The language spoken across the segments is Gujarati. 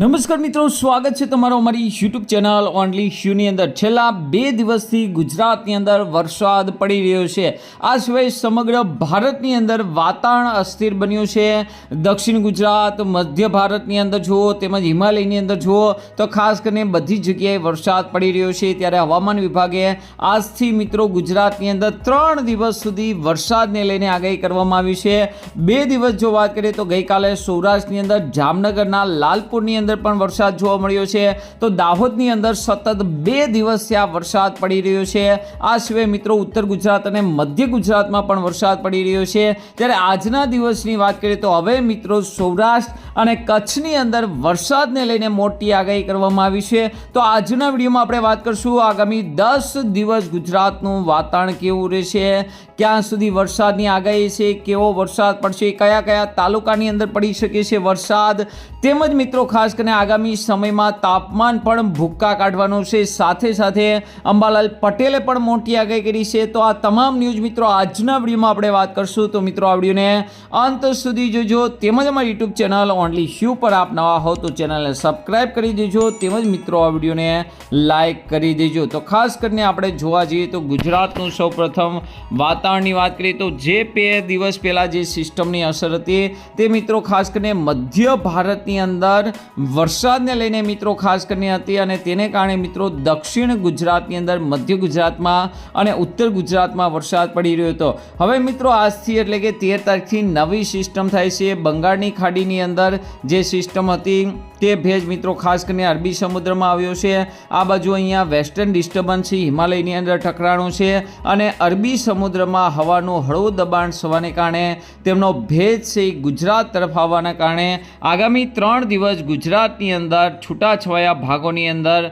નમસ્કાર મિત્રો, સ્વાગત છે તમારો અમારી યુટ્યુબ ચેનલ ઓનલી શ્યુની અંદર. છેલ્લા બે દિવસથી ગુજરાતની અંદર વરસાદ પડી રહ્યો છે. આ સિવાય સમગ્ર ભારતની અંદર વાતાવરણ અસ્થિર બન્યું છે. દક્ષિણ ગુજરાત, મધ્ય ભારતની અંદર જુઓ, તેમજ હિમાલયની અંદર જુઓ, તો ખાસ કરીને બધી જગ્યાએ વરસાદ પડી રહ્યો છે. ત્યારે હવામાન વિભાગે આજથી મિત્રો ગુજરાતની અંદર ત્રણ દિવસ સુધી વરસાદને લઈને આગાહી કરવામાં આવી છે. બે દિવસ જો વાત કરીએ તો ગઈકાલે સૌરાષ્ટ્રની અંદર જામનગરના લાલપુરની અંદર પણ વરસાદ જોવા મળ્યો છે. તો દાહોદની અંદર સતત બે દિવસથી આ વરસાદ પડી રહ્યો છે. આ સિવાય મિત્રો ઉત્તર ગુજરાત અને મધ્ય ગુજરાતમાં પણ વરસાદ પડી રહ્યો છે. ત્યારે આજના દિવસની વાત કરીએ તો હવે મિત્રો સૌરાષ્ટ્ર અને કચ્છની અંદર વરસાદને લઈને મોટી આગાહી કરવામાં આવી છે. તો આજના વિડીયોમાં આપણે વાત કરશું આગામી દસ દિવસ ગુજરાતનું વાતાવરણ કેવું રહેશે, ક્યાં સુધી વરસાદની આગાહી છે, કેવો વરસાદ પડશે કયા કયા તાલુકાની અંદર પડી શકે છે વરસાદ, તેમજ મિત્રો ખાસ કરીને આગામી સમયમાં તાપમાન પણ ભૂક્કા કાઢવાનું છે. સાથે સાથે અંબાલાલ પટેલે પણ મોટી આગાહી કરી છે. તો આ તમામ ન્યૂઝ મિત્રો, આજના વિડીયોમાં આપણે વાત કરશું. તો મિત્રો, આ વિડીયોને અંત સુધી જોજો. તેમજ અમારી યુટ્યુબ ચેનલ ઓનલી શ્યુ પર આપ નવા હો તો ચેનલને સબસ્ક્રાઇબ કરી દેજો. તેમજ મિત્રો, આ વિડીયોને લાઇક કરી દેજો. તો ખાસ કરીને આપણે જોવા જઈએ તો ગુજરાતનું સૌપ્રથમ વાતાવરણની વાત કરીએ તો જે બે દિવસ પહેલાં જે સિસ્ટમની અસર હતી તે મિત્રો ખાસ કરીને મધ્ય ભારતની અંદર વરસાદને લઈને મિત્રો ખાસ કરીને હતી અને તેને કારણે મિત્રો દક્ષિણ ગુજરાતની અંદર મધ્ય ગુજરાતમાં અને ઉત્તર ગુજરાતમાં વરસાદ પડી રહ્યો હતો. હવે મિત્રો આજથી એટલે કે તેર તારીખથી નવી સિસ્ટમ થાય છે. બંગાળની ખાડીની અંદર જે સિસ્ટમ હતી તે ભેજ મિત્રો ખાસ કરીને અરબી સમુદ્રમાં આવ્યો છે. આ બાજુ અહીંયા વેસ્ટર્ન ડિસ્ટર્બન્સ હિમાલયની અંદર ટકરાણું છે અને અરબી સમુદ્રમાં હવાનું હળવું દબાણ થવાને કારણે તેમનો ભેજ છે ગુજરાત તરફ આવવાના કારણે આગામી ત્રણ દિવસ ગુજરાતની અંદર છૂટાછવાયા ભાગોની અંદર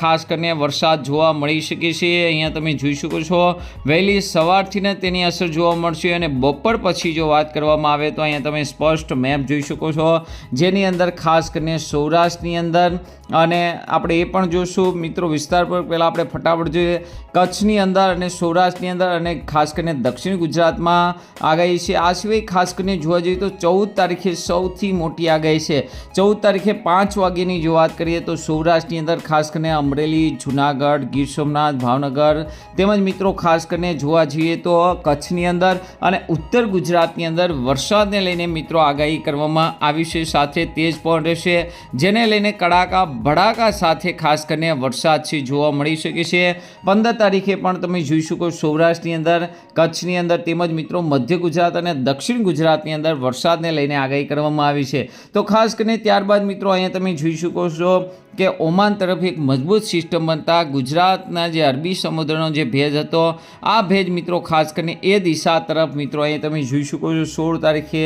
ખાસ કરીને વરસાદ જોવા મળી શકે છે. અહીંયા તમે જોઈ શકો છો, વહેલી સવારથી ને તેની અસર જોવા મળશે અને બપોર પછી જો વાત કરવામાં આવે તો અહીંયા તમે સ્પષ્ટ મેપ જોઈ શકો છો. જેની અંદર ખાસ કરીને સૌરાષ્ટ્રની અંદર અને આપણે એ પણ જોશું, મિત્રો, વિસ્તાર પર પહેલાં આપણે ફટાફટ જોઈએ. કચ્છની અંદર અને સૌરાષ્ટ્રની અંદર અને ખાસ કરીને દક્ષિણ ગુજરાતમાં આગાહી છે. આ સિવાય ખાસ કરીને જોવા જઈએ તો ચૌદ તારીખે સૌથી મોટી આગાહી છે. ચૌદ તારીખે પાંચ વાગ્યાની જો વાત કરીએ તો સૌરાષ્ટ્રની અંદર ખાસ કરીને અમરેલી, જુનાગઢ, ગીર સોમનાથ, ભાવનગર તેમજ મિત્રો, ખાસ કરીને જોવા જઈએ તો કચ્છની અંદર અને ઉત્તર ગુજરાતની અંદર વરસાદને લઈને મિત્રો આગાહી કરવામાં આવી છે. સાથે તેજ પણ રહેશે. જેને લઈને કડાકા ભડાકા સાથે ખાસ કરીને વરસાદ છે જોવા મળી શકે છે. પંદર તારીખે પણ તમે જોઈ શકો સૌરાષ્ટ્રની અંદર, કચ્છની અંદર તેમજ મિત્રો મધ્ય ગુજરાત અને દક્ષિણ ગુજરાતની અંદર વરસાદને લઈને આગાહી કરવામાં આવી છે. તો ખાસ કરીને ત્યારબાદ મિત્રો અહીંયા તમે જોઈ શકો છો કે ઓમાન તરફ એક મજબૂત સિસ્ટમ બનતા ગુજરાતના જે અરબી સમુદ્રનો જે ભેજ હતો, આ ભેજ મિત્રો ખાસ કરીને એ દિશા તરફ મિત્રો અહીં તમે જોઈ શકો છો સોળ તારીખે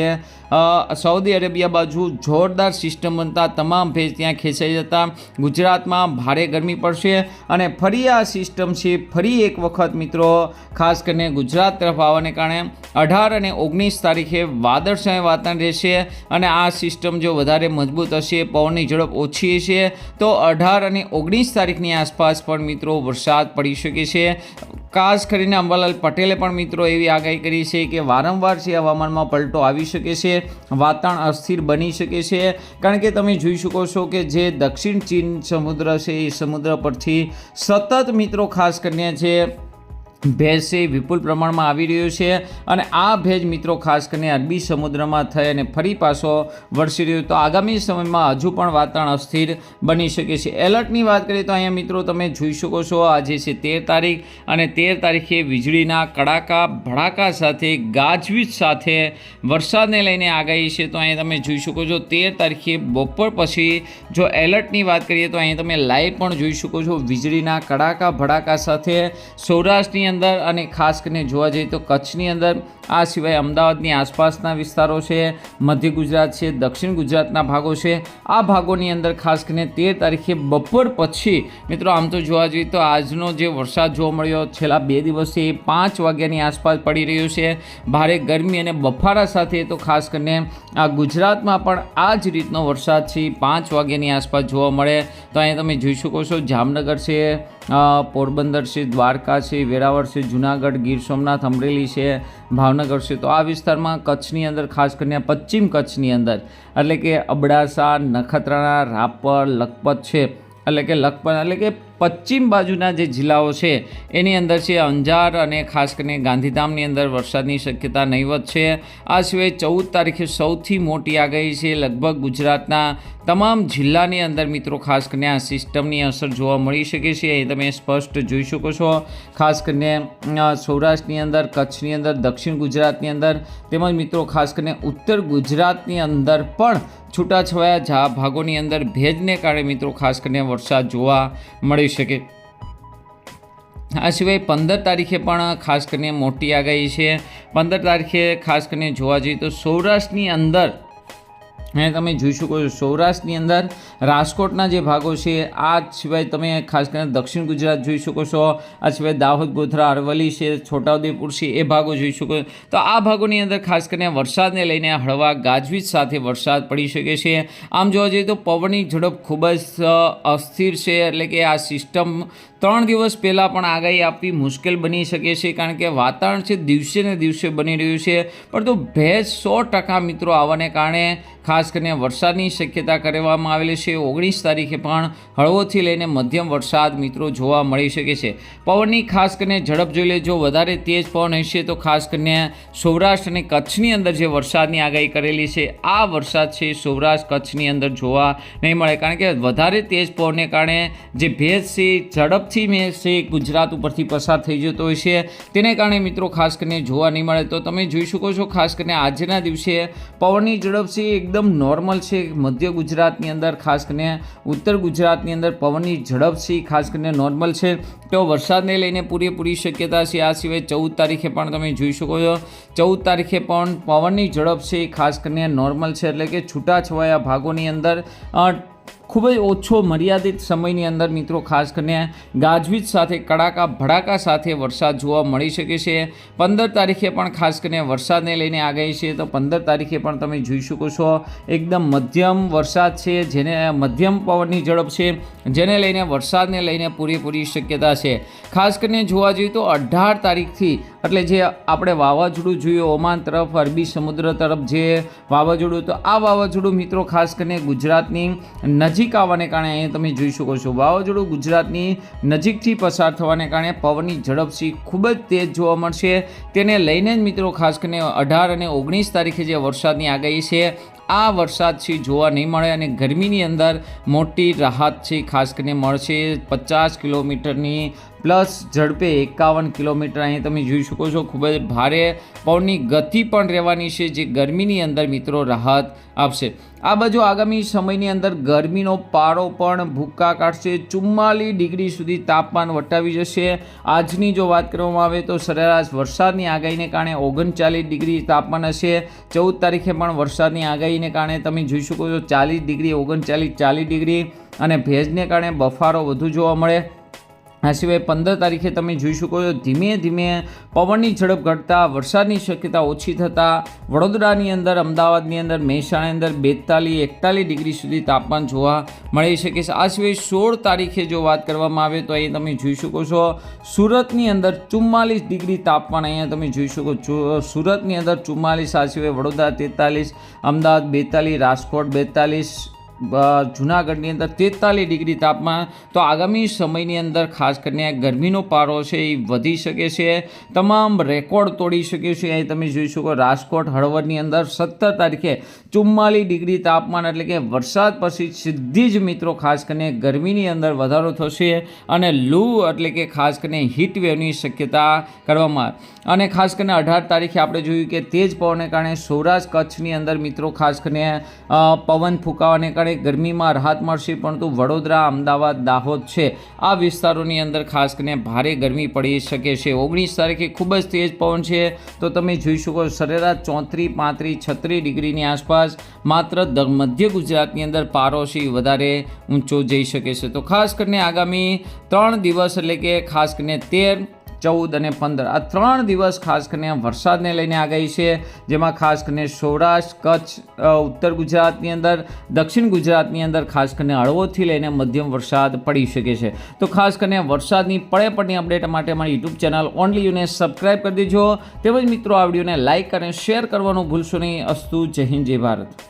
સાઉદી અરેબિયા બાજુ જોરદાર સિસ્ટમ બનતા તમામ ભેજ ત્યાં ખેંચાઈ જતા ગુજરાતમાં ભારે ગરમી પડશે અને ફરી આ સિસ્ટમ છે, ફરી એક વખત મિત્રો. ખાસ કરીને ગુજરાત તરફ આવવાને કારણે અઢાર અને ઓગણીસ તારીખે વાદળછાય વાતાવરણ રહેશે અને આ સિસ્ટમ જો વધારે મજબૂત હશે, પવનની ઝડપ ઓછી હશે, તો અઢાર અને ઓગણીસ તારીખની આસપાસ પણ મિત્રો વરસાદ પડી શકે છે. ખાસ કરીને અંબાલાલ પટેલે પણ મિત્રો એવી આગાહી કરી છે કે વારંવાર છે હવામાનમાં પલટો આવી શકે છે, વાતાવરણ અસ્થિર બની શકે છે. કારણ કે તમે જોઈ શકો છો કે જે દક્ષિણ ચીન સમુદ્ર છે એ સમુદ્ર પરથી સતત મિત્રો ખાસ કરીને જે ભેજ છે વિપુલ પ્રમાણમાં આવી રહ્યો છે અને આ ભેજ મિત્રો ખાસ કરીને અરબી સમુદ્રમાં થઈ અને ફરી પાછો વરસી રહ્યો. તો આગામી સમયમાં હજુ પણ વાતાવરણ અસ્થિર બની શકે છે. એલર્ટની વાત કરીએ તો અહીંયા મિત્રો તમે જોઈ શકો છો, આજે છે તેર તારીખ અને તેર તારીખે વીજળીના કડાકા, ભડાકા સાથે, ગાજવીજ સાથે વરસાદને લઈને આગાહી છે. તો અહીંયા તમે જોઈ શકો છો, તેર તારીખે બપોર પછી જો એલર્ટની વાત કરીએ તો અહીંયા તમે લાઈવ પણ જોઈ શકો છો, વીજળીના કડાકા, ભડાકા સાથે સૌરાષ્ટ્રની અંદર અને ખાસ કરીને જોવા જઈએ તો કચ્છની અંદર, આ સિવાય અમદાવાદની આસપાસના વિસ્તારો છે, મધ્ય ગુજરાત છે, દક્ષિણ ગુજરાતના ભાગો છે, આ ભાગોની અંદર ખાસ કરીને તેર તારીખે બપોર પછી, મિત્રો આમ તો જોવા જઈએ તો આજનો જે વરસાદ જોવા મળ્યો, છેલ્લા બે દિવસથી એ પાંચ વાગ્યાની આસપાસ પડી રહ્યો છે. ભારે ગરમી અને બફારા સાથે તો ખાસ કરીને આ ગુજરાતમાં પણ આ જ રીતનો વરસાદ છે, પાંચ વાગ્યાની આસપાસ જોવા મળે. તો અહીંયા તમે જોઈ શકો છો, જામનગર છે પોરબંદર છે, દ્વારકા છે, વેરાવળ છે, જુનાગઢ, ગીર સોમનાથ, અમરેલી છે, ભાવનગર છે. તો આ વિસ્તારમાં કચ્છની અંદર, ખાસ કરીને પશ્ચિમ કચ્છની અંદર, એટલે કે અબડાસા, નખત્રાણા, રાપર, લખપત છે. એટલે કે લખપત, એટલે કે પશ્ચિમ બાજુના જે જિલ્લાઓ છે, એની અંદર છે અંજાર અને ખાસ કરીને ગાંધીધામની અંદર વરસાદની શક્યતા નહીવત છે. આ સિવાય ચૌદ તારીખે સૌથી મોટી આગાહી છે લગભગ ગુજરાતના તમામ જિલ્લાની અંદર મિત્રો, ખાસ કરીને આ સિસ્ટમની અસર જોવા મળી શકે છે. એ તમે સ્પષ્ટ જોઈ શકો છો. ખાસ કરીને સૌરાષ્ટ્રની અંદર, કચ્છની અંદર, દક્ષિણ ગુજરાતની અંદર તેમજ મિત્રો, ખાસ કરીને ઉત્તર ગુજરાતની અંદર પણ છૂટાછવાયા જા ભાગોની અંદર ભેજને કારણે મિત્રો, ખાસ કરીને વરસાદ જોવા મળી શકે. આ સિવાય પંદર તારીખે પણ ખાસ કરીને મોટી આગાહી છે. પંદર તારીખે ખાસ કરીને જોવા જઈએ તો સૌરાષ્ટ્રની અંદર અને તમે જોઈ શકો છો સૌરાષ્ટ્રની અંદર રાજકોટના જે ભાગો છે આ સિવાય તમે ખાસ કરીને દક્ષિણ ગુજરાત જોઈ શકો છો આ સિવાય દાહોદ, ગોધરા, અરવલ્લી છે, છોટાઉદેપુર છે, એ ભાગો જોઈ શકો તો આ ભાગોની અંદર ખાસ કરીને વરસાદને લઈને હળવા ગાજવીજ સાથે વરસાદ પડી શકે છે. આમ જોવા જઈએ તો પવનની ઝડપ ખૂબ જ અસ્થિર છે, એટલે કે આ સિસ્ટમ ત્રણ દિવસ પહેલાં પણ આગાહી આપવી મુશ્કેલ બની શકે છે, કારણ કે વાતાવરણ છે દિવસે ને દિવસે બની રહ્યું છે. પરંતુ ભેજ સો ટકા મિત્રો આવવાને કારણે ખાસ કરીને વરસાદની શક્યતા કરવામાં આવેલી છે. ઓગણીસ તારીખે પણ હળવોથી લઈને મધ્યમ વરસાદ મિત્રો જોવા મળી શકે છે. પવનની ખાસ કરીને ઝડપ જોઈ લેજો. વધારે તેજ પવન હશે તો ખાસ કરીને સૌરાષ્ટ્ર અને કચ્છની અંદર જે વરસાદની આગાહી કરેલી છે, આ વરસાદ છે સૌરાષ્ટ્ર કચ્છની અંદર જોવા નહીં મળે. કારણ કે વધારે તેજ પવનને કારણે જે ભેજ છે ઝડપથી મેં છે ગુજરાત ઉપરથી પસાર થઈ જતો હોય છે. તેને કારણે મિત્રો ખાસ કરીને જોવા નહીં મળે. તો તમે જોઈ શકો છો, ખાસ કરીને આજના દિવસે પવનની ઝડપ છે એ નોર્મલ છે. મધ્ય ગુજરાતની અંદર ખાસ કરીને ઉત્તર ગુજરાતની અંદર પવનની ઝડપ છે ખાસ કરીને નોર્મલ છે. તો વરસાદને લઈને પૂરેપૂરી શક્યતા છે. આ સિવાય ચૌદ તારીખે પણ તમે જોઈ શકો છો. ચૌદ તારીખે પણ પવનની ઝડપ છે ખાસ કરીને નોર્મલ છે. એટલે કે છૂટાછવાયા ભાગોની અંદર ખૂબ જ ઓછો મર્યાદિત સમયની અંદર મિત્રો ખાસ કરીને ગાજવીજ સાથે, કડાકા ભડાકા સાથે વરસાદ જોવા મળી શકે છે. પંદર તારીખે પણ ખાસ કરીને વરસાદને લઈને આગાહી છે. તો પંદર તારીખે પણ તમે જોઈ શકો છો, એકદમ મધ્યમ વરસાદ છે, જેને મધ્યમ પવનની ઝડપ છે, જેને લઈને વરસાદને લઈને પૂરેપૂરી શક્યતા છે. ખાસ કરીને જોવા જઈએ તો અઢાર તારીખથી એટલે જે આપણે વાવાઝોડું જોયું, ઓમાન તરફ, અરબી સમુદ્ર તરફ જે વાવાઝોડું તો આ વાવાઝોડું મિત્રો ખાસ કરીને ગુજરાતની નજીક આવવાને કારણે અહીંયા તમે જોઈ શકો છો. વાવાઝોડું ગુજરાતની નજીકથી પસાર થવાને કારણે પવનની ઝડપથી ખૂબ જ તેજ જોવા મળશે. તેને લઈને જ મિત્રો ખાસ કરીને અઢાર અને ઓગણીસ તારીખે જે વરસાદની આગાહી છે આ વરસાદ છે, જોવા નહીં મળે અને ગરમીની અંદર મોટી રાહત છે, ખાસ કરીને મળશે પચાસ કિલોમીટરની પ્લસ ઝડપે એકાવન કિલોમીટર. અહીં તમે જોઈ શકો છો, ખૂબ જ ભારે પવનની ગતિ પણ રહેવાની છે, જે ગરમીની અંદર મિત્રો રાહત આપશે. આ બાજુ આગામી સમયની અંદર ગરમીનો પારો પણ ભૂક્કા કાઢશે. ચુમ્માલીસ ડિગ્રી સુધી તાપમાન વટાવી જશે. આજની જો વાત કરવામાં આવે તો સરેરાશ વરસાદની આગાહીને કારણે ઓગણચાલીસ ડિગ્રી તાપમાન હશે. ચૌદ તારીખે પણ વરસાદની આગાહીને કારણે તમે જોઈ શકો છો ચાલીસ ડિગ્રી, ઓગણચાલીસ ચાલીસ ડિગ્રી અને ભેજને કારણે બફારો વધુ જોવા મળે. આ સિવાય પંદર તારીખે તમે જોઈ શકો છો, ધીમે ધીમે પવનની ઝડપ ઘટતા, વરસાદની શક્યતા ઓછી થતાં, વડોદરાની અંદર, અમદાવાદની અંદર, મહેસાણાની અંદર બેતાલીસ, એકતાલીસ ડિગ્રી સુધી તાપમાન જોવા મળી શકે છે. આ સિવાય સોળ તારીખે જો વાત કરવામાં આવે તો અહીં તમે જોઈ શકો છો, સુરતની અંદર ચુમ્માલીસ ડિગ્રી તાપમાન અહીંયા તમે જોઈ શકો છો. સુરતની અંદર ચુમ્માલીસ, આ સિવાય વડોદરા તેતાલીસ, અમદાવાદ બેતાલીસ, રાજકોટ બેતાલીસ જુનાગઢની અંદર તેતાલીસ ડિગ્રી તાપમાન. તો આગામી સમયની અંદર ખાસ કરીને ગરમીનો પારો છે એ વધી શકે છે. તમામ રેકોર્ડ તોડી શકે છે. અહીં તમે જોઈ શકો રાજકોટ હળવદની અંદર સત્તર તારીખે ચુમ્માલીસ ડિગ્રી તાપમાન એટલે કે વરસાદ પછી સીધી જ મિત્રો ખાસ કરીને ગરમીની અંદર વધારો થશે અને લૂ એટલે કે ખાસ કરીને હીટવેવની શક્યતા કરવામાં અને ખાસ કરીને અઢાર તારીખે આપણે જોયું કે તેજ પવનને કારણે સૌરાષ્ટ્ર કચ્છની અંદર મિત્રો ખાસ કરીને પવન ફૂંકાવાને કારણે ગરમીમાં રાહત મળશે, પરંતુ વડોદરા, અમદાવાદ, દાહોદ છે. આ વિસ્તારોની અંદર ખાસ કરીને ભારે ગરમી પડી શકે છે. ઓગણીસ તારીખે ખૂબ જ તેજ પવન છે. તો તમે જોઈ શકો સરેરાશ ચોત્રીસ, પાંત્રીસ, છત્રીસ ડિગ્રીની આસપાસ માત્ર મધ્ય ગુજરાતની અંદર પારોશી વધારે ઊંચો જઈ શકે છે. તો ખાસ કરીને આગામી ત્રણ દિવસ એટલે કે ખાસ કરીને તેર ચૌદ અને પંદર. આ ત્રણ દિવસ ખાસ કરીને વરસાદને લઈને આગાહી છે, જેમાં ખાસ કરીને સૌરાષ્ટ્ર, કચ્છ ઉત્તર ગુજરાતની અંદર, દક્ષિણ ગુજરાતની અંદર ખાસ કરીને હળવોથી લઈને મધ્યમ વરસાદ પડી શકે છે. તો ખાસ કરીને વરસાદની પડે પડની અપડેટ માટે અમારી યુટ્યુબ ચેનલ ઓનલી યુને સબસ્ક્રાઈબ કરી દેજો. તેમજ મિત્રો, આ વિડીયોને લાઇક અને શેર કરવાનું ભૂલશો નહીં. અસ્તુ, જય હિન્દ, જય ભારત.